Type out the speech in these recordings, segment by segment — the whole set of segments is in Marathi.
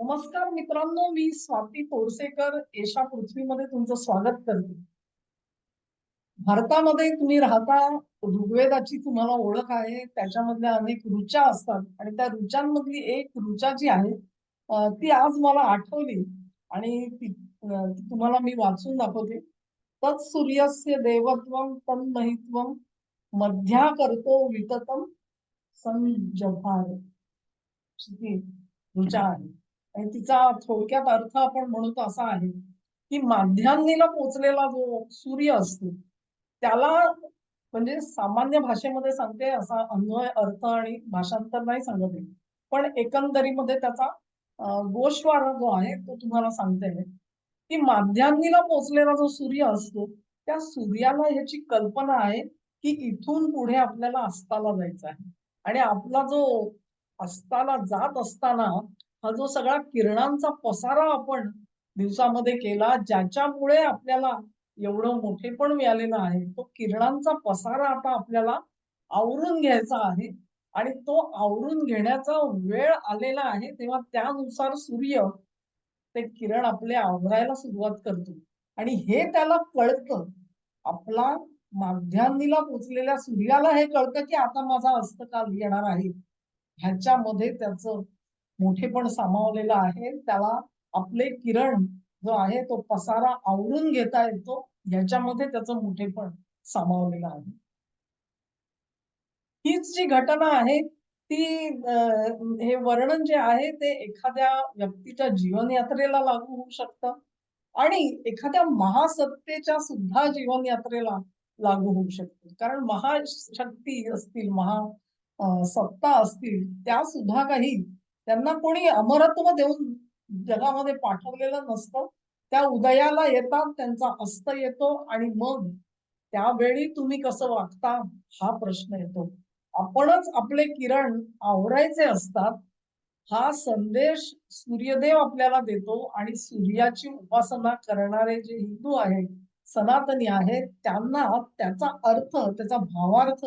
नमस्कार मित्रांनो मी स्वाती तोरसेकर एशा पृथ्वीमध्ये तुमचं स्वागत करते. भारतामध्ये तुम्ही राहता ऋग्वेदाची तुम्हाला ओळख आहे त्याच्यामधल्या अनेक ऋचा असतात आणि त्या ऋचांमधली एक ऋचा जी आहे ती आज मला आठवली आणि ती तुम्हाला मी वाचून दाखवते. तत् सूर्यस्य देवत्वम तन्महित्व मध्या करतो विततम संजभार. अशी ऋचा आहे. आणि तिचा थोडक्यात अर्थ आपण म्हणतो असा आहे की माध्यान्नीला पोचलेला जो सूर्य असतो त्याला म्हणजे सामान्य भाषेमध्ये सांगते असा अन्वय अर्थ आणि भाषांतर नाही सांगत आहे. पण एकंदरीमध्ये त्याचा अं, गोषवारा जो आहे तो तुम्हाला सांगते की माध्यान्नीला पोचलेला जो सूर्य असतो त्या सूर्याला ह्याची कल्पना आहे की इथून पुढे आपल्याला अस्ताला जायचं आहे. आणि आपला जो अस्ताला जात असताना हा जो सगळा किरणांचा पसारा आपण दिवसामध्ये केला ज्याच्यामुळे आपल्याला एवढं मोठेपण मिळालेलं आहे तो किरणांचा पसारा आता आपल्याला आवरून घ्यायचा आहे आणि तो आवरून घेण्याचा वेळ आलेला आहे तेव्हा त्यानुसार सूर्य ते किरण आपले आवरायला सुरुवात करतो. आणि हे त्याला कळतं. आपला माध्यान्नीला पोचलेल्या सूर्याला हे कळतं की आता माझा अस्तकाल येणार आहे. ह्याच्यामध्ये त्याचं मोठेपण सामावलेलं आहे. त्याला आपले किरण जो आहे तो पसारा आवरून घेता येतो. ह्याच्यामध्ये त्याचं मोठेपण सामावलेलं आहे. हीच जी घटना आहे ती हे वर्णन जे आहे ते एखाद्या व्यक्तीच्या जीवनयात्रेला लागू होऊ शकतं. आणि एखाद्या महासत्तेच्या सुद्धा जीवनयात्रेला लागू होऊ शकते. कारण महाशक्ती असतील महा सत्ता असतील त्या सुद्धा काही त्यांना कोणी अमरत्व देऊन जगामध्ये पाठवलेलं नसतं. त्या उदयाला येतात त्यांचा अस्त येतो आणि मग त्यावेळी तुम्ही कसं वागता हा प्रश्न येतो. आपणच आपले किरण आवरायचे असतात. हा संदेश सूर्यदेव आपल्याला देतो आणि सूर्याची उपासना करणारे जे हिंदू आहेत सनातनी आहेत त्यांना त्याचा अर्थ त्याचा भावार्थ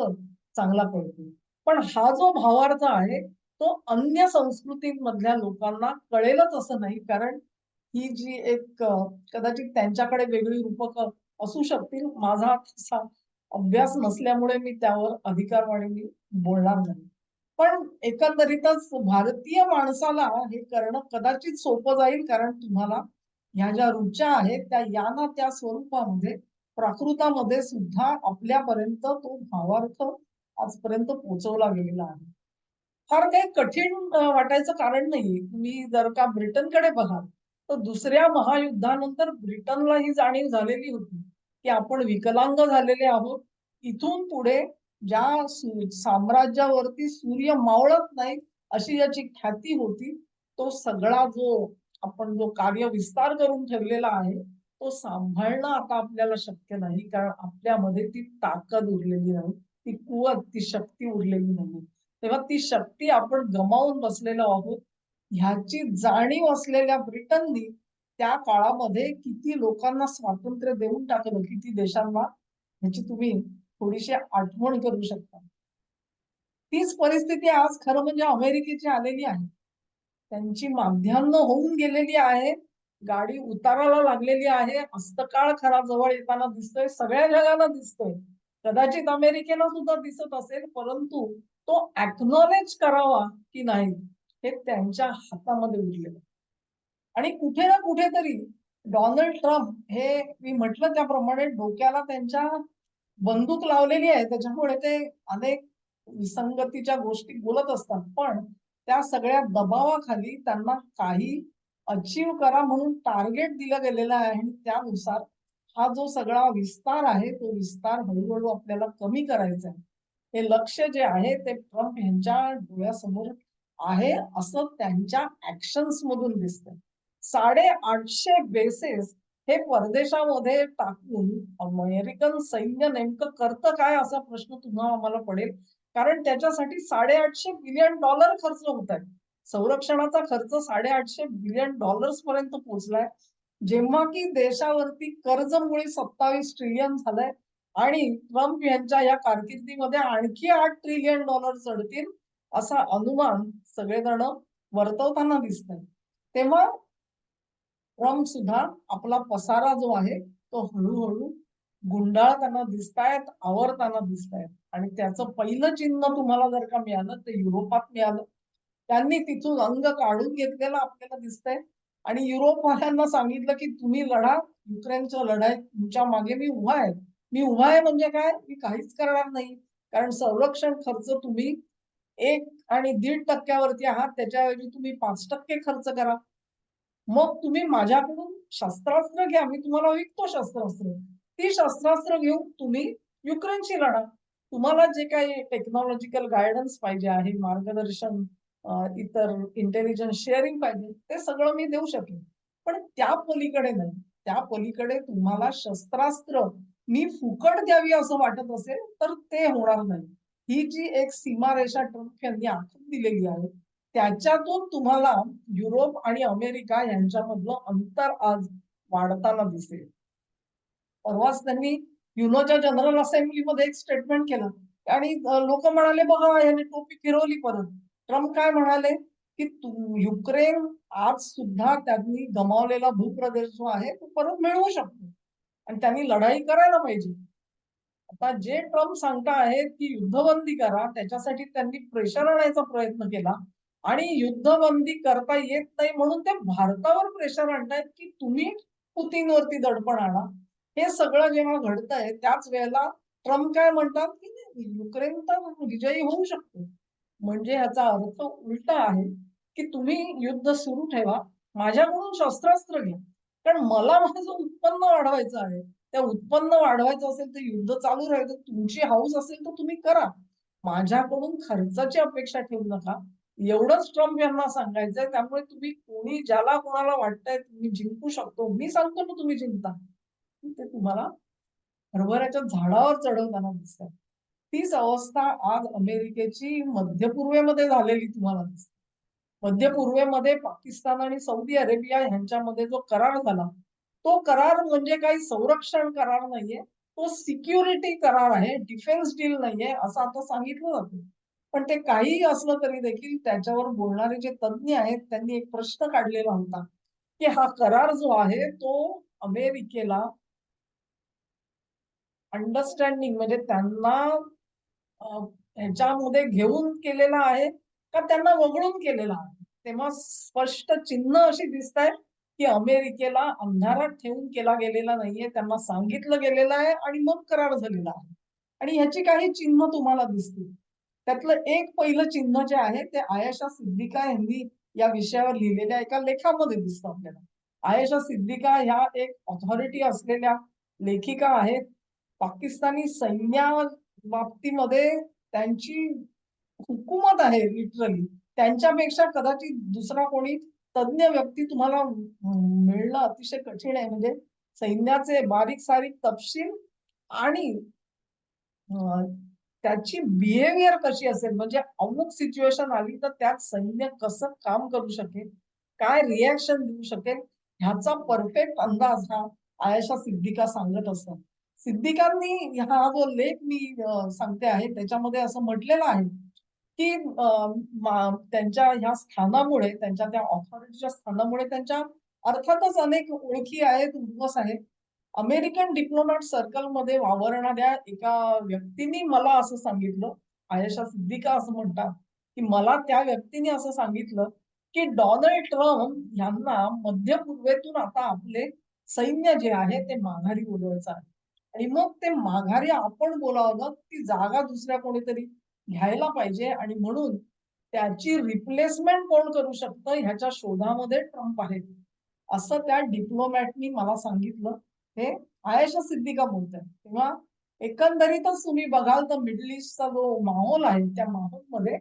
चांगला कळतो. पण हा जो भावार्थ आहे तो अन्य संस्कृतींमधल्या लोकांना कळेलच असं नाही कारण ही जी एक कदाचित त्यांच्याकडे वेगळी रूपक असू शकतील माझा तसा अभ्यास नसल्यामुळे मी त्यावर अधिकारवाणी मी बोलणार नाही. पण एकंदरीतच भारतीय माणसाला हे करणं कदाचित सोपं जाईल कारण तुम्हाला ह्या ज्या रुचा आहेत त्या या ना त्या स्वरूपामध्ये प्राकृतामध्ये सुद्धा आपल्यापर्यंत तो भावार्थ आजपर्यंत पोहोचवला गेलेला आहे. फार काही कठीण वाटायचं कारण नाही तुम्ही जर का ब्रिटनकडे बघाल तर दुसऱ्या महायुद्धानंतर ब्रिटनला ही जाणीव झालेली होती की आपण विकलांग झालेले आहोत. इथून पुढे ज्या साम्राज्यावरती सूर्य मावळत नाही अशी याची ख्याती होती. तो सगळा जो आपण जो कार्य विस्तार करून ठेवलेला आहे तो सांभाळणं आता आपल्याला शक्य नाही. कारण आपल्यामध्ये ती ताकद उरलेली नाही ती कुवत ती शक्ती उरलेली नाही. तेव्हा ती शक्ती आपण गमावून बसलेलो आहोत. ह्याची जाणीव असलेल्या ब्रिटननी त्या काळामध्ये किती लोकांना स्वातंत्र्य देऊन टाकलं किती देशांना ह्याची तुम्ही थोडीशी आठवण करू शकता. तीच परिस्थिती आज खरं म्हणजे अमेरिकेची आलेली आहे. त्यांची माध्यान्ह होऊन गेलेली आहे गाडी उताराला लागलेली आहे हस्तकाळ खरा जवळ येताना दिसतोय सगळ्या जगाला दिसतोय. कदाचित अमेरिकेला सुद्धा दिसत असेल परंतु तो अॅक्नॉलेज करावा की नाही हे त्यांच्या हातामध्ये उरलेलं. आणि कुठे ना कुठेतरी डोनाल्ड ट्रम्प हे मी म्हटलं त्याप्रमाणे डोक्याला त्यांच्या बंदूक लावलेली आहे. त्याच्यामुळे ते अनेक विसंगतीच्या गोष्टी बोलत असतात. पण त्या सगळ्या दबावाखाली त्यांना काही अचीव करा म्हणून टार्गेट दिलं गेलेलं आहे. आणि त्यानुसार हा जो सगळा विस्तार आहे तो विस्तार हळूहळू आपल्याला कमी करायचा आहे. हे लक्ष जे आहे ते ट्रम्प यांच्या डोळ्यासमोर आहे असं त्यांच्या ऍक्शन्स मधून दिसतंय. साडे आठशे बेसेस हे परदेशामध्ये टाकून अमेरिकन सैन्य नेमकं करतं काय असा प्रश्न तुम्हाला आम्हाला पडेल. कारण त्याच्यासाठी साडेआठशे बिलियन डॉलर खर्च होत आहे संरक्षणाचा खर्च साडेआठशे बिलियन डॉलर्स पर्यंत पोहोचलाय. जेव्हा की देशावरती कर्जमुळे सत्तावीस ट्रिलियन झालंय आणि ट्रम्प यांच्या या कारकिर्दीमध्ये आणखी आठ ट्रिलियन डॉलर चढतील असा अनुमान सगळेजण वर्तवताना दिसत तेव्हा ट्रम्प सुद्धा आपला पसारा जो आहे तो हळूहळू गुंडाळताना दिसतायत आवरताना दिसतायत. आणि त्याचं पहिलं चिन्ह तुम्हाला जर का मिळालं ते युरोपात मिळालं. त्यांनी तिथून अंग काढून घेतलेलं आपल्याला दिसतंय. आणि युरोपवाल्यांना सांगितलं की तुम्ही लढा युक्रेनच्या लढाई तुमच्या मागे मी उभा आहे. मी उभा आहे म्हणजे काय? मी काहीच करणार नाही. कारण संरक्षण खर्च तुम्ही एक आणि दीड टक्क्यावरती आहात. त्याच्याऐवजी तुम्ही पाच टक्के खर्च करा. मग तुम्ही माझ्याकडून शस्त्रास्त्र घ्या. मी तुम्हाला विकतो शस्त्रास्त्र. ती शस्त्रास्त्र घेऊन तुम्ही युक्रेनशी लढा. तुम्हाला जे काही टेक्नॉलॉजिकल गायडन्स पाहिजे आहे मार्गदर्शन इतर इंटेलिजन्स शेअरिंग पाहिजे ते सगळं मी देऊ शकेन. पण त्या पलीकडे नाही. त्या पलीकडे तुम्हाला शस्त्रास्त्र मी फुकट द्यावी असं वाटत असेल तर ते होणार नाही. ही जी एक सीमारेषा ट्रम्प यांनी आखून दिलेली आहे त्याच्यातून तुम्हाला युरोप आणि अमेरिका यांच्यामधलं अंतर आज वाढताना दिसेल. परवाच त्यांनी युनोच्या जनरल असेंब्लीमध्ये एक स्टेटमेंट केलं. आणि लोक म्हणाले बघा याने टोपी फिरवली परत. ट्रम्प काय म्हणाले? की युक्रेन आज सुद्धा त्यांनी गमावलेला भूप्रदेश जो आहे तो परत मिळवू शकतो. आणि त्यांनी लढाई करायला पाहिजे. आता जे ट्रम्प सांगता आहेत की युद्धबंदी करा त्याच्यासाठी त्यांनी प्रेशर आणायचा प्रयत्न केला. आणि युद्धबंदी करता येत नाही म्हणून ते भारतावर प्रेशर आणतायत की तुम्ही पुतीनवरती दडपण आणा. हे सगळं जेव्हा घडतंय त्याच वेळेला ट्रम्प काय म्हणतात की युक्रेन तर विजयी होऊ शकतो. म्हणजे ह्याचा अर्थ उलटा आहे की तुम्ही युद्ध सुरू ठेवा माझ्याकडून शस्त्रास्त्र घ्या. कारण मला माझं उत्पन्न वाढवायचं आहे. त्या उत्पन्न वाढवायचं असेल तर युद्ध चालू राहील तर तुमची हाऊस असेल तर तुम्ही करा. माझ्याकडून खर्चाची अपेक्षा ठेवू नका. एवढंच ट्रम्प यांना सांगायचंय त्यामुळे तुम्ही कोणी ज्याला कोणाला वाटतंय तुम्ही जिंकू शकतो. मी सांगतो ना तुम्ही जिंकता. ते तुम्हाला हरभऱ्याच्या झाडावर चढवताना दिसतात. तीच अवस्था आज अमेरिकेची मध्य पूर्वेमध्ये झालेली तुम्हाला दिसते. मध्य पूर्वेमध्ये पाकिस्तान आणि सौदी अरेबिया यांच्यामध्ये जो करार झाला तो करार म्हणजे काही संरक्षण करार नाहीये तो सिक्युरिटी करार आहे डिफेन्स डील नाहीये असं आता सांगितलं जातं. पण ते काहीही असलं तरी देखील त्याच्यावर बोलणारे जे तज्ज्ञ आहेत त्यांनी एक प्रश्न काढलेला होता की हा करार जो आहे तो अमेरिकेला अंडरस्टँडिंग म्हणजे त्यांना ह्याच्यामध्ये घेऊन केलेला आहे का त्यांना वगळून केलेला आहे? तेव्हा स्पष्ट चिन्ह अशी दिसत आहेत की अमेरिकेला अंधारात ठेवून केला गेलेला नाहीये त्यांना सांगितलं गेलेलं आहे आणि मग करार झालेला आहे. आणि ह्याची काही चिन्ह तुम्हाला दिसतील. त्यातलं एक पहिलं चिन्ह जे आहे ते आयशा सिद्दिका यांनी या विषयावर लिहिलेल्या एका लेखामध्ये दिसतं आपल्याला. आयशा सिद्दिका ह्या एक ऑथॉरिटी असलेल्या लेखिका आहेत. पाकिस्तानी सैन्या बाबतीमध्ये त्यांची हुकूमत आहे लिटरली त्यांच्यापेक्षा कदाचित दुसरा कोणी तज्ज्ञ व्यक्ती तुम्हाला मिळणं अतिशय कठीण आहे. म्हणजे सैन्याचे बारीक सारीक तपशील आणि त्याची बिहेवियर कशी असेल? म्हणजे अमुक सिच्युएशन आली तर त्यात सैन्य कसं काम करू शकेल? काय रिॲक्शन देऊ शकेल? ह्याचा परफेक्ट अंदाज हा आयशा सिद्धिका सांगत असतात. सिद्धिकांनी हा जो लेख मी सांगते आहे त्याच्यामध्ये असं म्हटलेलं आहे की त्यांच्या ह्या स्थानामुळे त्यांच्या त्या ऑथॉरिटीच्या स्थानामुळे त्यांच्या अर्थातच अनेक ओळखी आहेत उद्वस आहेत. अमेरिकन डिप्लोमॅट सर्कलमध्ये वावरणाऱ्या एका व्यक्तीने मला असं सांगितलं आयशा सिद्दिका असं म्हणतात की मला त्या व्यक्तीने असं सांगितलं की डोनाल्ड ट्रम्प यांना मध्य पूर्वेतून आता आपले सैन्य जे आहे ते माघारी बोलवायचं आहे. आणि मग ते माघारी आपण बोलावलं ती जागा दुसऱ्या कोणीतरी. घ्यायला पाहिजे आणि म्हणून त्याची रिप्लेसमेंट कोण करू शकतं? ह्याच्या शोधामध्ये ट्रम्प आहेत असं त्या डिप्लोमॅटनी मला सांगितलं. हे आयशा सिद्दीका बोलत आहे तेव्हा एकंदरीतच तुम्ही बघाल तर मिडल ईस्टचा जो माहोल आहे त्या माहोलमध्ये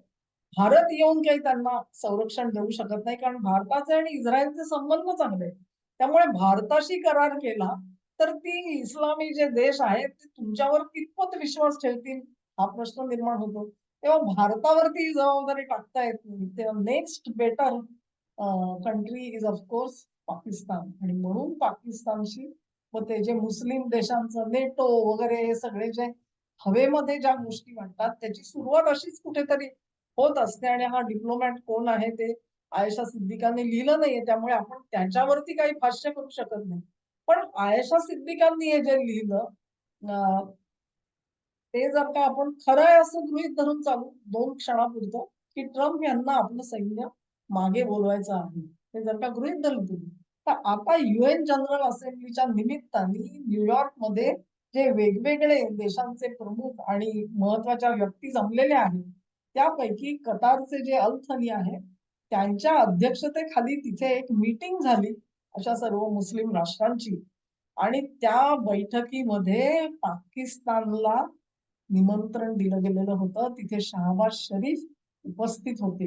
भारत येऊन काही त्यांना संरक्षण देऊ शकत नाही. कारण भारताचे आणि इस्रायलचे संबंध चांगले त्यामुळे भारताशी करार केला तर ती इस्लामी जे देश आहेत ते तुमच्यावर कितपत विश्वास ठेवतील? हा प्रश्न निर्माण होतो. तेव्हा भारतावरती ही जबाबदारी टाकता येत नाही. तेव्हा next better country is of course Pakistan. आणि म्हणून पाकिस्तानशी व ते जे मुस्लिम देशांचं नेटो वगैरे हे सगळे जे हवेमध्ये ज्या गोष्टी वाटतात त्याची सुरुवात अशीच कुठेतरी होत असते. आणि हा डिप्लोमॅट कोण आहे ते आयशा सिद्दिकांनी लिहिलं नाहीये. त्यामुळे आपण त्याच्यावरती काही भाष्य करू शकत नाही. पण आयशा सिद्दिकांनी हे जे लिहिलं ते जर का आपण खरं आहे असं गृहीत धरून चालू दोन क्षणापुरतं की ट्रम्प यांना आपलं सैन्य मागे बोलवायचं आहे. हे जर का गृहित धरून तुम्ही तर आता युएन जनरल असेंब्लीच्या निमित्ताने न्यूयॉर्कमध्ये जे वेगवेगळे देशांचे प्रमुख आणि महत्त्वाच्या व्यक्ती जमलेल्या आहेत त्यापैकी कतारचे जे अल्थनी आहे त्यांच्या अध्यक्षतेखाली तिथे एक मीटिंग झाली अशा सर्व मुस्लिम राष्ट्रांची. आणि त्या बैठकीमध्ये पाकिस्तानला निमंत्रण दिलं गेलेलं होतं. तिथे शहाबाज शरीफ उपस्थित होते.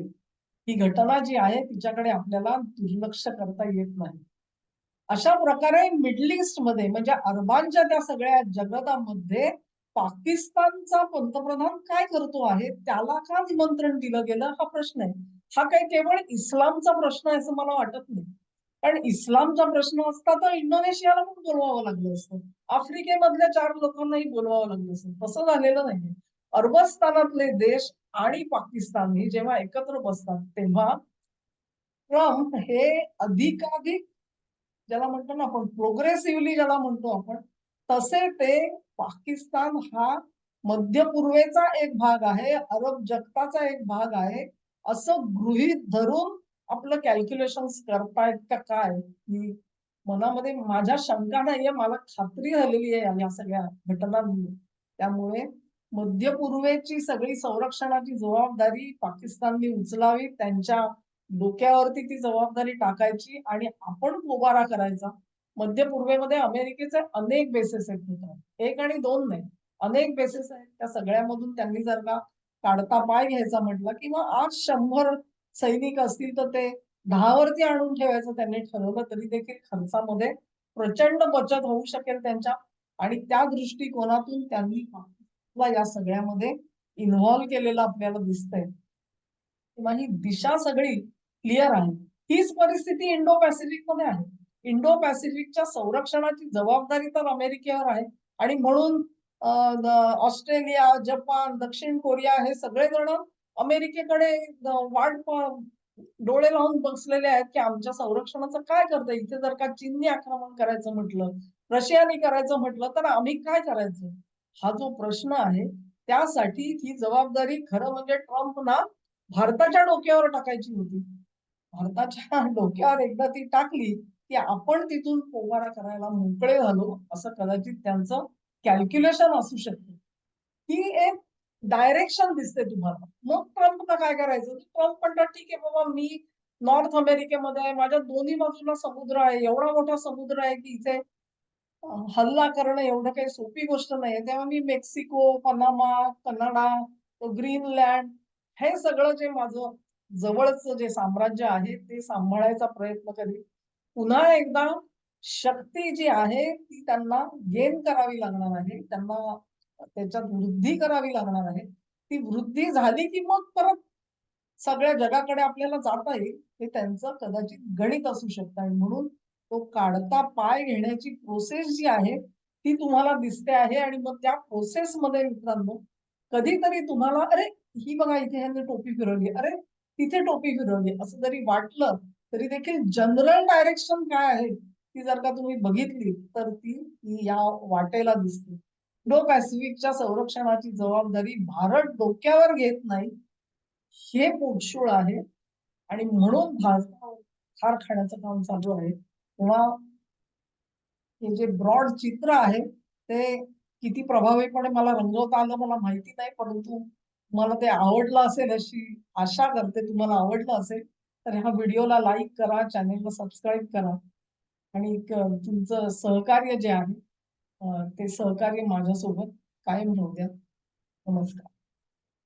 ही घटना जी आहे तिच्याकडे आपल्याला दुर्लक्ष करता येत नाही. अशा प्रकारे मिडल ईस्टमध्ये म्हणजे अरबांच्या त्या सगळ्या जगतामध्ये पाकिस्तानचा पंतप्रधान काय करतो आहे त्याला का निमंत्रण दिलं गेलं? हा प्रश्न आहे. हा काही केवळ इस्लामचा प्रश्न आहे असं मला वाटत नाही. पण इस्लामचा प्रश्न असता तर इंडोनेशियाला पण बोलवावं लागलं असतं. आफ्रिकेमधल्या चार लोकांनाही बोलवावं लागलं असतं. तसं झालेलं नाहीये. अरबस्थानातले देश आणि पाकिस्तान हे जेव्हा एकत्र बसतात तेव्हा ट्रम्प हे अधिकाधिक ज्याला म्हणतो ना आपण प्रोग्रेसिव्हली ज्याला म्हणतो आपण तसे ते पाकिस्तान हा मध्य पूर्वेचा एक भाग आहे अरब जगताचा एक भाग आहे असं गृहीत धरून आपलं कॅल्क्युलेशन करतायत का काय? मनामध्ये माझ्या शंका नाहीये मला खात्री झालेली आहे या सगळ्या घटनांमुळे. त्यामुळे मध्य पूर्वेची सगळी संरक्षणाची जबाबदारी पाकिस्तानने उचलावी त्यांच्या डोक्यावरती ती जबाबदारी टाकायची आणि आपण पोबारा करायचा. मध्य पूर्वेमध्ये अमेरिकेचे अनेक बेसेस आहेत एक आणि दोन नाही अनेक बेसेस आहेत. त्या सगळ्यामधून त्यांनी जर का काढता पाय घ्यायचा म्हटलं किंवा आज शंभर सैनिक असतील तर ते दहावरती आणून ठेवायचं त्यांनी ठरवलं तरी देखील खर्चामध्ये प्रचंड बचत होऊ शकेल त्यांच्या. आणि त्या दृष्टिकोनातून त्यांनी या सगळ्यामध्ये इन्व्हॉल्व्ह केलेलं आपल्याला दिसतंय. किंवा ही दिशा सगळी क्लिअर आहे. हीच परिस्थिती इंडो पॅसिफिकमध्ये आहे. इंडो पॅसिफिकच्या संरक्षणाची जबाबदारी तर अमेरिकेवर आहे. आणि म्हणून ऑस्ट्रेलिया जपान दक्षिण कोरिया हे सगळे जण अमेरिकेकडे वाट डोळे लावून बसलेले आहेत की आमच्या संरक्षणाचं काय करतं? इथे जर का चीनने आक्रमण करायचं म्हटलं रशियाने करायचं म्हटलं तर आम्ही काय करायचं? हा जो प्रश्न आहे त्यासाठी ही जबाबदारी खरं म्हणजे ट्रम्पना भारताच्या डोक्यावर टाकायची होती. भारताच्या डोक्यावर एकदा ती टाकली की आपण तिथून पोवारा करायला मोकळे झालो असं कदाचित त्यांचं कॅल्क्युलेशन असू शकते. ही एक डायरेक्शन दिसते तुम्हाला. मग ट्रम्पला काय करायचं? ट्रम्प म्हणतात ठीक आहे बाबा मी नॉर्थ अमेरिकेमध्ये आहे. माझ्या दोन्ही बाजूला समुद्र आहे. एवढा मोठा समुद्र आहे की इथे हल्ला करणं एवढं काही सोपी गोष्ट नाही तेव्हा मी मेक्सिको पनामा कनाडा ग्रीनलँड हे सगळं जे माझं जवळचं जे साम्राज्य आहे ते सांभाळायचा प्रयत्न करेल पुन्हा एकदा शक्ती जी आहे ती त्यांना गेन करावी लागणार आहे. त्यांना त्याच्यात वृद्धी करावी लागणार आहे. ती वृद्धी झाली की मग परत सगळ्या जगाकडे आपल्याला जाता येईल हे त्यांचं कदाचित गणित असू शकतं. आणि म्हणून तो काढता पाय घेण्याची प्रोसेस जी आहे ती तुम्हाला दिसते आहे. आणि मग त्या प्रोसेस मध्ये मित्रांनो कधीतरी तुम्हाला अरे ही बघा इथे ह्यांनी टोपी फिरवली. अरे तिथे टोपी फिरवली. असं जरी वाटलं तरी देखील जनरल डायरेक्शन काय आहे ती जर का तुम्ही बघितली तर ती या वाटेला दिसते. इंडो पॅसिफिकच्या संरक्षणाची जबाबदारी भारत डोक्यावर घेत नाही हे पोटशूळ आहे. आणि म्हणून भारत हार खाण्याचं काम चालू आहे. तेव्हा हे जे ब्रॉड चित्र आहे ते किती प्रभावीपणे मला रंगवता आलं मला माहिती नाही परंतु मला ते आवडलं असेल अशी आशा करते तुम्हाला आवडलं असेल तर ह्या व्हिडिओला लाईक करा चॅनेलला सबस्क्राईब करा. आणि तुमचं सहकार्य जे आहे ते सहकार्य माझ्यासोबत कायम राहू द्या. नमस्कार.